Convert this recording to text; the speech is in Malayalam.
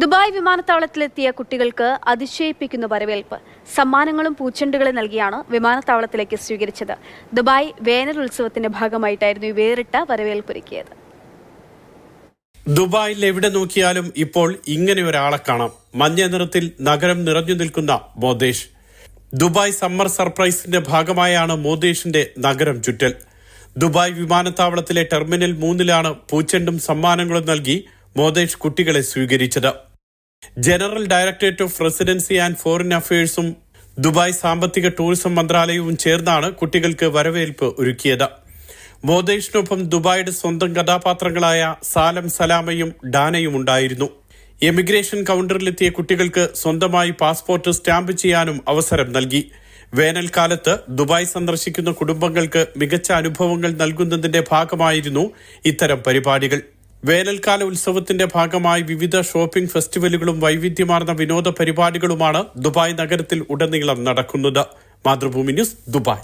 ദുബായ് വിമാനത്താവളത്തിലെത്തിയ കുട്ടികൾക്ക് അതിശയിപ്പിക്കുന്ന വരവേൽപ്പ്. സമ്മാനങ്ങളും പൂച്ചെണ്ടുകളും നൽകിയാണ് വിമാനത്താവളത്തിലേക്ക് സ്വീകരിച്ചത്. ദുബായ് വേനൽ ഉത്സവത്തിന്റെ ഭാഗമായിട്ടായിരുന്നു വേറിട്ട വരവേൽപ്പൊരുക്കിയത്. ദുബായിൽ എവിടെ നോക്കിയാലും ഇപ്പോൾ ഇങ്ങനെ ഒരാളെ കാണാം. മഞ്ഞ നിറത്തിൽ നഗരം നിറഞ്ഞു നിൽക്കുന്ന മോദേശ് ദുബായ് സമ്മർ സർപ്രൈസിന്റെ ഭാഗമായാണ് മോദേഷിന്റെ നഗരം ചുറ്റൽ. ദുബായ് വിമാനത്താവളത്തിലെ ടെർമിനൽ മൂന്നിലാണ് പൂച്ചെണ്ടും സമ്മാനങ്ങളും നൽകി മോദേശ് കുട്ടികളെ സ്വീകരിച്ചത്. General directorate of residency and foreign അഫയേഴ്സും Dubai സാമ്പത്തിക ടൂറിസം മന്ത്രാലയവും ചേർന്നാണ് കുട്ടികൾക്ക് വരവേൽപ്പ് ഒരുക്കിയത്. മോദേഷിനൊപ്പം ദുബായിയുടെ സ്വന്തം കഥാപാത്രങ്ങളായ സാലം സലാമയും ഡാനയും ഉണ്ടായിരുന്നു. എമിഗ്രേഷൻ കൗണ്ടറിലെത്തിയ കുട്ടികൾക്ക് സ്വന്തമായി പാസ്പോർട്ട് സ്റ്റാമ്പ് ചെയ്യാനും അവസരം നൽകി. വേനൽക്കാലത്ത് ദുബായ് സന്ദർശിക്കുന്ന കുടുംബങ്ങൾക്ക് മികച്ച അനുഭവങ്ങൾ നൽകുന്നതിന്റെ ഭാഗമായിരുന്നു ഇത്തരം പരിപാടികൾ. വേനൽക്കാല ഉത്സവത്തിന്റെ ഭാഗമായി വിവിധ ഷോപ്പിംഗ് ഫെസ്റ്റിവലുകളും വൈവിധ്യമാർന്ന വിനോദ പരിപാടികളുമാണ് ദുബായ് നഗരത്തിൽ ഉടനീളം നടക്കുന്നത്. Mathrubhumi news Dubai.